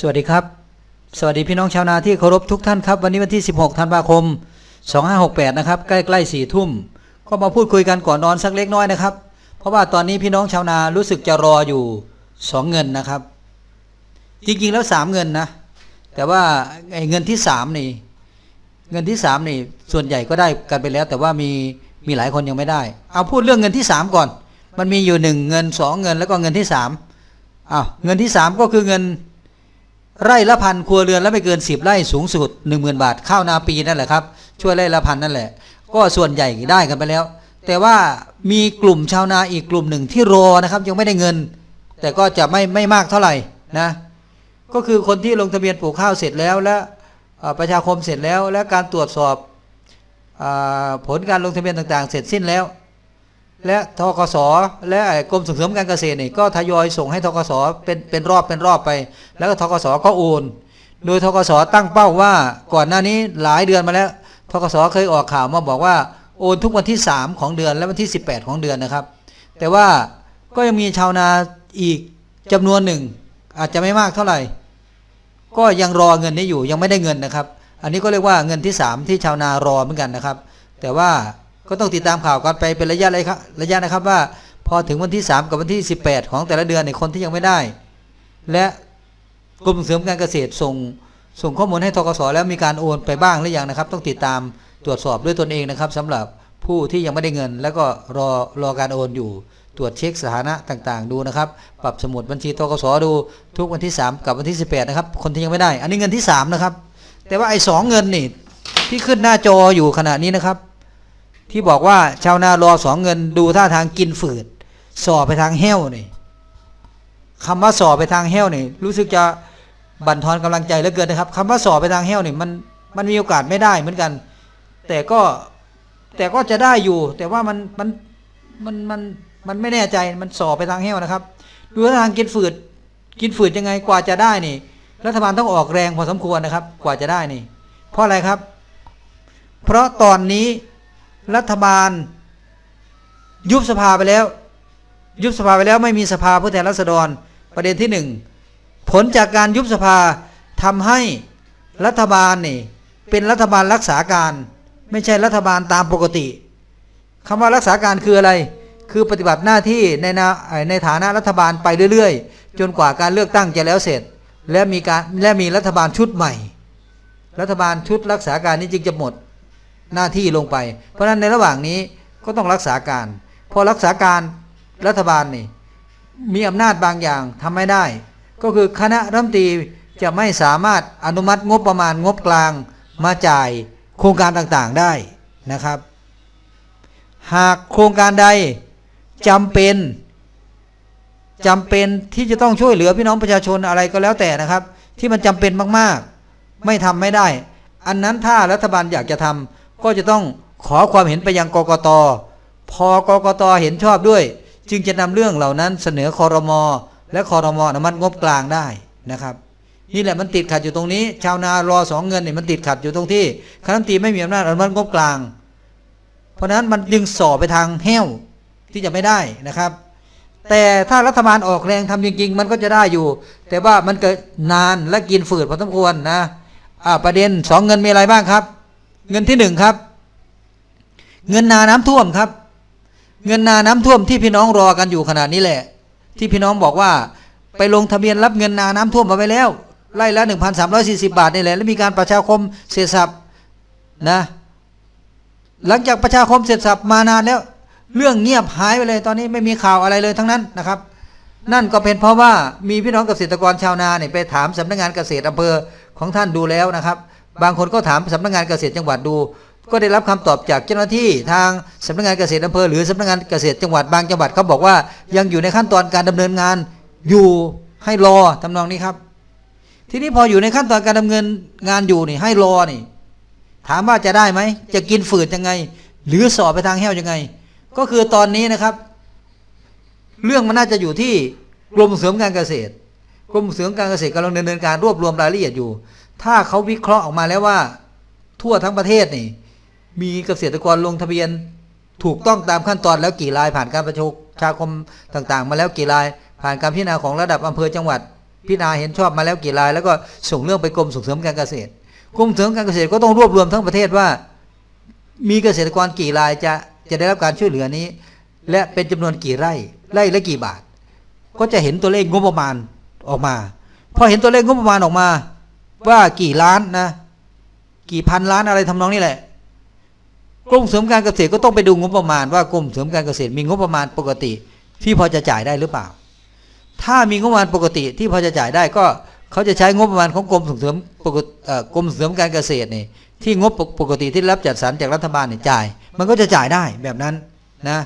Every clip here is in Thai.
สวัสดีครับ สวัสดีพี่น้องชาวนาที่เคารพทุกท่านครับ วันนี้วันที่ 16 ธันวาคม 2568 นะครับ ใกล้ๆ4ทุ่ม ก็มาพูดคุยกันก่อนนอนสักเล็กน้อยนะครับ เพราะว่าตอนนี้พี่น้องชาวนารู้สึกจะรออยู่ 2 เงินนะครับ จริงๆแล้ว 3 เงินนะ แต่ว่าไอ้เงินที่3นี่เงินที่3นี่ส่วนใหญ่ก็ได้กันไปแล้ว แต่ว่ามีมีหลายคนยังไม่ได้ เอาพูดเรื่องเงินที่ 3 ก่อน มันมีอยู่ 1 เงิน 2 เงินแล้วก็เงินที่3อ้าวเงินที่ 3 ก็คือเงิน ไร่ละพันครัวเรือนและไม่เกิน 10 ไร่สูงสุด 10,000 บาทข้าวนาปีนั่นแหละครับ ช่วยไร่ละพันนั่นแหละ ก็ส่วนใหญ่ได้กันไปแล้ว แต่ว่ามีกลุ่มชาวนาอีกกลุ่มหนึ่งที่รอนะครับยังไม่ได้เงิน แต่ก็จะไม่ไม่มากเท่าไหร่นะก็คือคนที่ลงทะเบียนปลูกข้าวเสร็จแล้วและประชาคมเสร็จแล้ว และการตรวจสอบอผลการลงทะเบียนต่างๆ เสร็จสิ้นแล้ว และทกสและกรมส่งเสริมการเกษตรนี่ก็ทยอยส่งให้ทกสเป็นเป็นรอบเป็นรอบไป แล้วก็ทกสก็โอน โดยทกสตั้งเป้าว่าก่อนหน้านี้หลายเดือนมาแล้วทกสเคยออกข่าวมาบอกว่าโอนทุกวันที่ 3 ของเดือนและวันที่ 18 ของเดือนนะครับ แต่ว่าก็ยังมีชาวนาอีกจำนวนหนึ่ง อาจจะไม่มากเท่าไหร่ ก็ยังรอเงินนี้อยู่ยังไม่ได้เงินนะครับ อันนี้ก็เรียกว่าเงินที่ 3 ที่ชาวนารอเหมือนกันนะครับ แต่ว่า ก็ต้องติดตามข่าวกันไปเป็นระยะเลยครับระยะนะครับว่าพอถึงวันที่ 3 กับวันที่ 18 ของแต่ละเดือนในคนที่ยังไม่ได้ และกรมส่งเสริมการเกษตรส่งส่งข้อมูลให้ทกสแล้วมีการโอนไปบ้างหรือยังนะครับ ต้องติดตามตรวจสอบด้วยตนเองนะครับสำหรับผู้ที่ยังไม่ได้เงิน แล้วก็รอรอการโอนอยู่ตรวจเช็คสถานะต่างๆ ดูนะครับ ปรับสมุดบัญชีทกสดูทุกวันที่ 3 กับวันที่ 18 นะครับ คนที่ยังไม่ได้ อันนี้เงินที่ 3 นะครับ แต่ว่าไอ้สองเงินนี่ที่ขึ้นหน้าจออยู่ขณะนี้นะครับ ที่บอกว่าชาวนารอสองเงินดูท่าทางกินฝืดสอบไปทางแห้วนี่คำว่าสอบไปทางแห้วนี่รู้สึกจะบั่นทอนกำลังใจเหลือเกินนะครับคำว่าสอบไปทางแห้วนี่มันมันมีโอกาสไม่ได้เหมือนกัน แต่ก็แต่ก็จะได้อยู่ แต่ว่ามันมันมันมันมันไม่แน่ใจมันสอบไปทางแห้วนะครับ ดูท่าทางกินฝืด กินฝืดยังไงกว่าจะได้นี่ รัฐบาลต้องออกแรงพอสมควรนะครับ กว่าจะได้นี่ เพราะอะไรครับ เพราะตอนนี้ รัฐบาล ยุบสภาไปแล้ว ยุบสภาไปแล้วไม่มีสภาผู้แทนราษฎร ประเด็นที่หนึ่งผลจากการยุบสภาทำให้รัฐบาลนี่เป็นรัฐบาลรักษาการ ไม่ใช่รัฐบาลตามปกติคำว่ารักษาการคืออะไร คือปฏิบัติหน้าที่ในนาในฐานะรัฐบาลไปเรื่อยๆ จนกว่าการเลือกตั้งจะแล้วเสร็จ และมีการและมีรัฐบาลชุดใหม่ รัฐบาลชุดรักษาการนี้จึงจะหมด หน้าที่ลงไป เพราะฉะนั้นในระหว่างนี้ก็ต้องรักษาการ พอรักษาการรัฐบาลนี่มีอำนาจบางอย่างทำไม่ได้ ก็คือคณะรัฐมนตรีจะไม่สามารถอนุมัติงบประมาณงบกลางมาจ่ายโครงการต่างๆได้นะครับ หากโครงการใดจำเป็นจำเป็นที่จะต้องช่วยเหลือพี่น้องประชาชนอะไรก็แล้วแต่นะครับ ที่มันจำเป็นมากๆ ไม่ทำไม่ได้ อันนั้นถ้ารัฐบาลอยากจะทำ ก็จะต้องขอความเห็นไปยังกกต พอกกตเห็นชอบด้วย จึงจะนำเรื่องเหล่านั้นเสนอคอรมอและคอรมออนุมัติงบกลางได้นะครับ นี่แหละมันติดขัดอยู่ตรงนี้ ชาวนารอสองเงินเนี่ยมันติดขัดอยู่ตรงที่คณะตีไม่มีอำนาจอนุมัติงบกลาง เพราะฉะนั้นมันจึงสอบไปทางแห้วที่จะไม่ได้นะครับ แต่ถ้ารัฐบาลออกแรงทำจริง ๆ มันก็จะได้อยู่ แต่ว่ามันเกิดนานและกินฝืดพอสมควรนะอ่าประเด็นสองเงินมีอะไรบ้างครับ เงินที่หนึ่งครับ เงินนาน้ำท่วมครับ เงินนาน้ำท่วมที่พี่น้องรอกันอยู่ขนาดนี้แหละ ที่พี่น้องบอกว่าไปลงทะเบียนรับเงินนาน้ำท่วมมาไปแล้วไล่ละ1,340 บาทนี่แหละแล้วมีการประชาคมเสร็จสับนะหลังจากประชาคมเสร็จสับมานานแล้ว เรื่องเงียบหายไปเลยตอนนี้ไม่มีข่าวอะไรเลยทั้งนั้นนะครับ นั่นก็เป็นเพราะว่ามีพี่น้องเกษตรกรชาวนาเนี่ยไปถามสำนักงานเกษตรอำเภอของท่านดูแล้วนะครับ บางคนก็ถามสำนักงานเกษตรจังหวัดดู ก็ได้รับคำตอบจากเจ้าหน้าที่ทางสำนักงานเกษตรอำเภอหรือสำนักงานเกษตรจังหวัดบางจังหวัดเขาบอกว่ายังอยู่ในขั้นตอนการดำเนินงานอยู่ให้รอทำนองนี้ครับ ทีนี้พออยู่ในขั้นตอนการดำเนินงานอยู่นี่ให้รอนี่ ถามว่าจะได้ไหมจะกินฝืดยังไง หรือสอบไปทางแห้วยังไง ก็คือตอนนี้นะครับ เรื่องมันน่าจะอยู่ที่กรมส่งเสริมการเกษตรกรมส่งเสริมการเกษตรกำลังดำเนินการรวบรวมรายละเอียดอยู่ ถ้าเขาวิเคราะห์ออกมาแล้วว่า ทั่วทั้งประเทศนี่ มีเกษตรกรลงทะเบียน ถูกต้องตามขั้นตอนแล้วกี่รายผ่านการประชุมชาคมต่างๆ มาแล้วกี่ราย ผ่านการพิจารณาของระดับอำเภอจังหวัด พิจารณาเห็นชอบมาแล้วกี่ราย แล้วก็ส่งเรื่องไปกรมส่งเสริมการเกษตรกรมส่งเสริมการเกษตรก็ต้องรวบรวมทั้งประเทศว่า มีเกษตรกรกี่รายจะจะได้รับการช่วยเหลือนี้ และเป็นจำนวนกี่ไร่ไร่ละกี่บาท ก็จะเห็นตัวเลขงบประมาณออกมาพอเห็นตัวเลขงบประมาณออกมา ว่ากี่ล้านนะ กี่พันล้านอะไรทำนองนี้แหละ กรมเสริมการเกษตรก็ต้องไปดูงบประมาณว่ากรมเสริมการเกษตรมีงบประมาณปกติ ที่พอจะจ่ายได้หรือเปล่า ถ้ามีงบประมาณปกติที่พอจะจ่ายได้ก็เขาจะใช้งบประมาณของกรมส่งเสริมปกติกรมส่งเสริมการเกษตรนี่ที่งบปกติที่รับจัดสรรจากรัฐบาลเนี่ยจ่าย มันก็จะจ่ายได้แบบนั้นนะ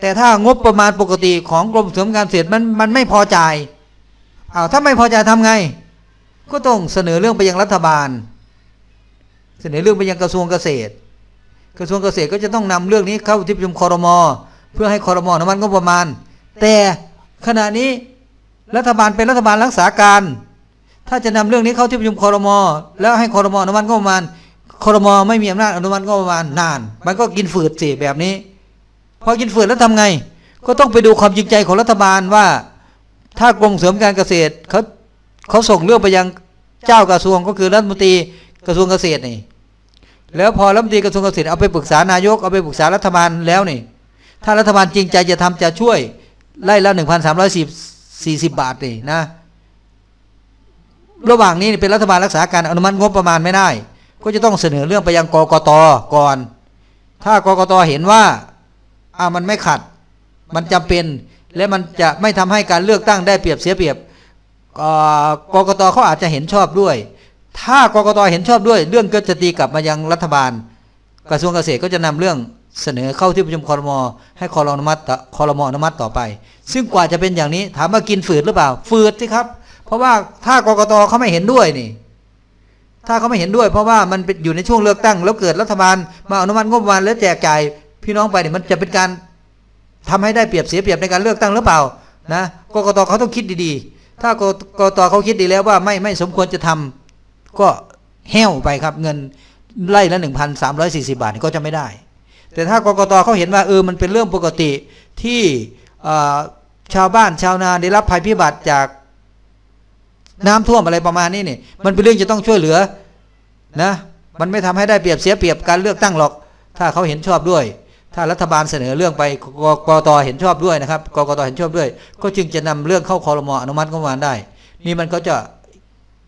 แต่ถ้างบประมาณปกติของกรมส่งเสริมการเกษตรมันมันไม่พอจ่ายอ้าวถ้าไม่พอจ่ายทำไง ก็ต้องเสนอเรื่องไปยังรัฐบาล เสนอเรื่องไปยังกระทรวงเกษตร กระทรวงเกษตรก็จะต้องนำเรื่องนี้เข้าที่ประชุมคอรมอเพื่อให้คอรมออนุมัติงบประมาณ แต่ขณะนี้รัฐบาลเป็นรัฐบาลรักษาการ ถ้าจะนำเรื่องนี้เข้าที่ประชุมคอรมอแล้วให้คอรมออนุมัติงบประมาณคอรมอไม่มีอำนาจอนุมัติงบประมาณนาน มันก็กินฝืดสิแบบนี้ พอกินฝืดแล้วทำไง ก็ต้องไปดูความจริงใจของรัฐบาลว่า ถ้ากรมเสริมการเกษตรเขา เขาส่งเรื่องไปยังเจ้ากระทรวงก็คือรัฐมนตรีกระทรวงเกษตรนี่ แล้วพอรัฐมนตรีกระทรวงเกษตรเอาไปปรึกษานายกเอาไปปรึกษารัฐบาลแล้วนี่ ถ้ารัฐบาลจริงใจจะทำจะช่วยไล่ละหนึ่งพันสามร้อยสี่สิบบาทนี่นะ ระหว่างนี้เป็นรัฐบาลรักษาการอนุมัติงบประมาณไม่ได้ ก็จะต้องเสนอเรื่องไปยังกกตก่อน ถ้ากกตเห็นว่าอ่ามันไม่ขัด มันจำเป็นและมันจะไม่ทำให้การเลือกตั้งได้เปรียบเสียเปรียบ กกตเขาอาจจะเห็นชอบด้วย ถ้ากกตเห็นชอบด้วย เรื่องก็จะตีกลับมายังรัฐบาล กระทรวงเกษตรก็จะนำเรื่องเสนอเข้าที่ประชุมคอรมอให้คอรมอนุมัติต่อคอรมอนุมัติต่อไป ซึ่งกว่าจะเป็นอย่างนี้ถามว่ากินฝืดหรือเปล่า ฝืดสิครับ เพราะว่าถ้ากกตเขาไม่เห็นด้วยนี่ถ้าเขาไม่เห็นด้วย เพราะว่ามันเป็นอยู่ในช่วงเลือกตั้ง แล้วเกิดรัฐบาลมาอนุมัติงบประมาณแล้วแจกจ่ายพี่น้องไปเนี่ยมันจะเป็นการทำให้ได้เปรียบเสียเปรียบในการเลือกตั้งหรือเปล่านะกกตเขาต้องคิดดีๆ ถ้ากกตเขาคิดดีแล้วว่าไม่ไม่สมควรจะทำก็แห้วไปครับเงินไล่ละหนึ่งพันสามร้อยสี่สิบาทก็จะไม่ได้ แต่ถ้ากกตเขาเห็นว่าเออมันเป็นเรื่องปกติที่ชาวบ้านชาวนาได้รับภัยพิบัติจากน้ำท่วมอะไรประมาณนี้นี่มันเป็นเรื่องจะต้องช่วยเหลือนะ มันไม่ทำให้ได้เปรียบเสียเปรียบการเลือกตั้งหรอก ถ้าเขาเห็นชอบด้วย ถ้ารัฐบาลเสนอเรื่องไปกกตเห็นชอบด้วยนะครับกกตเห็นชอบด้วย ก็จึงจะนำเรื่องเข้าคอรมออนุมัติงบประมาณได้ นี่มันก็จะ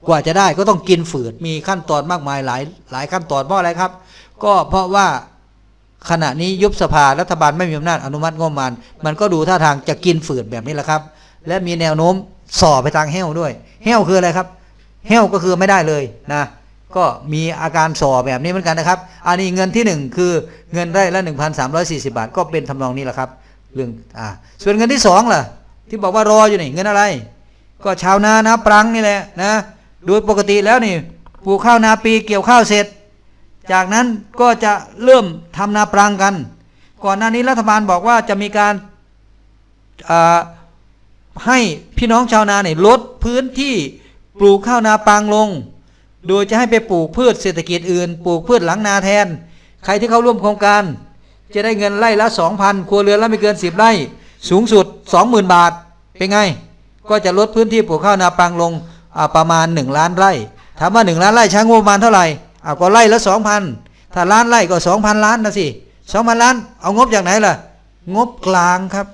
กว่าจะได้ก็ต้องกินฝืดมีขั้นตอนมากมายหลายหลายขั้นตอนเพราะอะไรครับ ก็เพราะว่าขณะนี้ยุบสภารัฐบาลไม่มีอำนาจอนุมัติงบประมาณ มันก็ดูท่าทางจะกินฝืดแบบนี้แหละครับ และมีแนวโน้มส่อไปทางแห้วด้วยแห้วคืออะไรครับแห้วก็คือไม่ได้เลยนะ ก็มีอาการส่อแบบนี้เหมือนกันนะครับ อันนี้เงินที่หนึ่งคือเงินได้ละ 1,340 บาท ก็เป็นทำนองนี้แหละครับ เรื่องอ่าส่วนเงินที่สองล่ะ ที่บอกว่ารออยู่นี่เงินอะไร ก็ชาวนานะปรังนี่แหละนะโดยปกติแล้วนี่ปลูกข้าวนาปีเกี่ยวข้าวเสร็จ จากนั้นก็จะเริ่มทำนาปรังกัน ก่อนหน้านี้รัฐบาลบอกว่าจะมีการอ่าให้พี่น้องชาวนาเนี่ยลดพื้นที่ปลูกข้าวนาปรังลง โดยจะให้ไปปลูกพืชเศรษฐกิจอื่น ปลูกพืชหลังนาแทน ใครที่เข้าร่วมโครงการ จะได้เงินไร่ละ2,000ครัวเรือนละไม่เกิน10ไร่ สูงสุด20,000บาท เป็นไง ก็จะลดพื้นที่ปลูกข้าวนาปังลงประมาณ1ล้านไร่ ถามว่า1ล้านไร่ใช้งบประมาณเท่าไหร่อาก็ไร่ละ2,000ถ้าล้านไร่ก็2,000ล้านนะสิ2,000ล้าน เอางบจากไหนล่ะ งบกลางครับ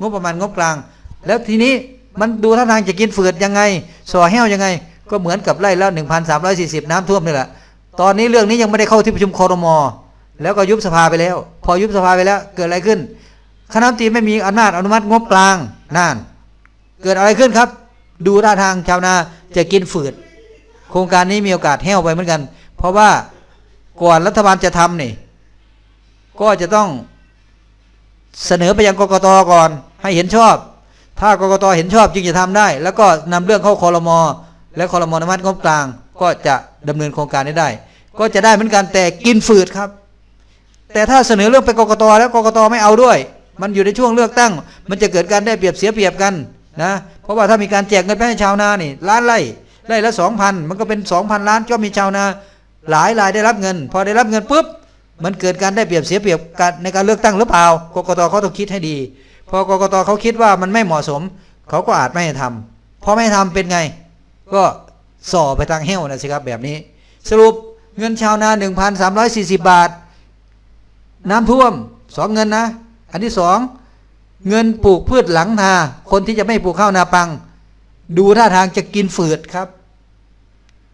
งบประมาณงบกลาง แล้วทีนี้มันดูท่าทางจะกินฝืดยังไง ส่อแห้วยังไง ก็เหมือนกับไร่และ1,340 น้ำท่วมนี่แหละ ตอนนี้เรื่องนี้ยังไม่ได้เข้าที่ประชุมคอรมอแล้วก็ยุบสภาไปแล้ว พอยุบสภาไปแล้ว เกิดอะไรขึ้น คณะรัฐมนตรีไม่มีอำนาจอนุมัติงบกลางนั่นเกิดอะไรขึ้นครับ ดูท่าทางชาวนาจะกินฝืด โครงการนี้มีโอกาสแห้วไปเหมือนกัน เพราะว่าก่อนรัฐบาลจะทำนี่ ก็จะต้องเสนอไปยังกกตก่อน ให้เห็นชอบ ถ้ากกตเห็นชอบจึงจะทำได้ แล้วก็นำเรื่องเข้าคอรมอ และคอรมอนุมัติงบกลาง ก็จะดำเนินโครงการนี้ได้ ก็จะได้เหมือนกันแต่กินฝืดครับ แต่ถ้าเสนอเรื่องไปกกตแล้วกกตไม่เอาด้วย มันอยู่ในช่วงเลือกตั้ง มันจะเกิดการได้เปรียบเสียเปรียบกันนะเพราะว่าถ้ามีการแจกเงินไปให้ชาวนานี่ล้านไร่ไร่ละสองพันมันก็เป็นสองพันล้านก็มีชาวนาหลายรายได้รับเงิน พอได้รับเงินปุ๊บมันเกิดการได้เปรียบเสียเปรียบกันในการเลือกตั้งหรือเปล่ากกตเขาต้องคิดให้ดี พอกกตเขาคิดว่ามันไม่เหมาะสม เขาก็อาจไม่ให้ทำพอไม่ให้ทำเป็นไง ก็ส่อไปทางแห้วนะสิครับแบบนี้ สรุปเงินชาวนา 1,340 บาท น้ำท่วมสองเงินนะ อันที่สองเงินปลูกพืชหลังนา คนที่จะไม่ปลูกข้าวนาปัง ดูท่าทางจะกินฝืดครับ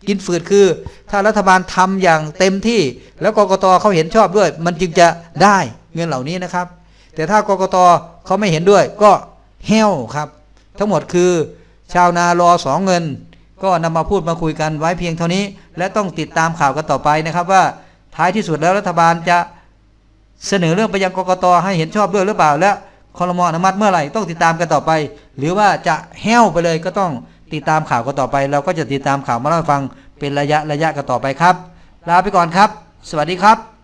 กินฝืดคือ ถ้ารัฐบาลทำอย่างเต็มที่ แล้วกกตเขาเห็นชอบด้วย มันจึงจะได้เงินเหล่านี้นะครับ แต่ถ้ากกตเขาไม่เห็นด้วย ก็แห้วครับ ทั้งหมดคือ ชาวนารอสองเงิน ก็นำมาพูดมาคุยกันไว้เพียงเท่านี้ และต้องติดตามข่าวกันต่อไปนะครับว่าท้ายที่สุดแล้วรัฐบาลจะเสนอเรื่องไปยังกกตให้เห็นชอบด้วยหรือเปล่า และคอรมออนุมัติเมื่อไหร่ต้องติดตามกันต่อไป หรือว่าจะแห้วไปเลยก็ต้องติดตามข่าวกันต่อไป เราก็จะติดตามข่าวมาเล่าฟังเป็นระยะระยะกันต่อไปครับ ลาไปก่อนครับ สวัสดีครับ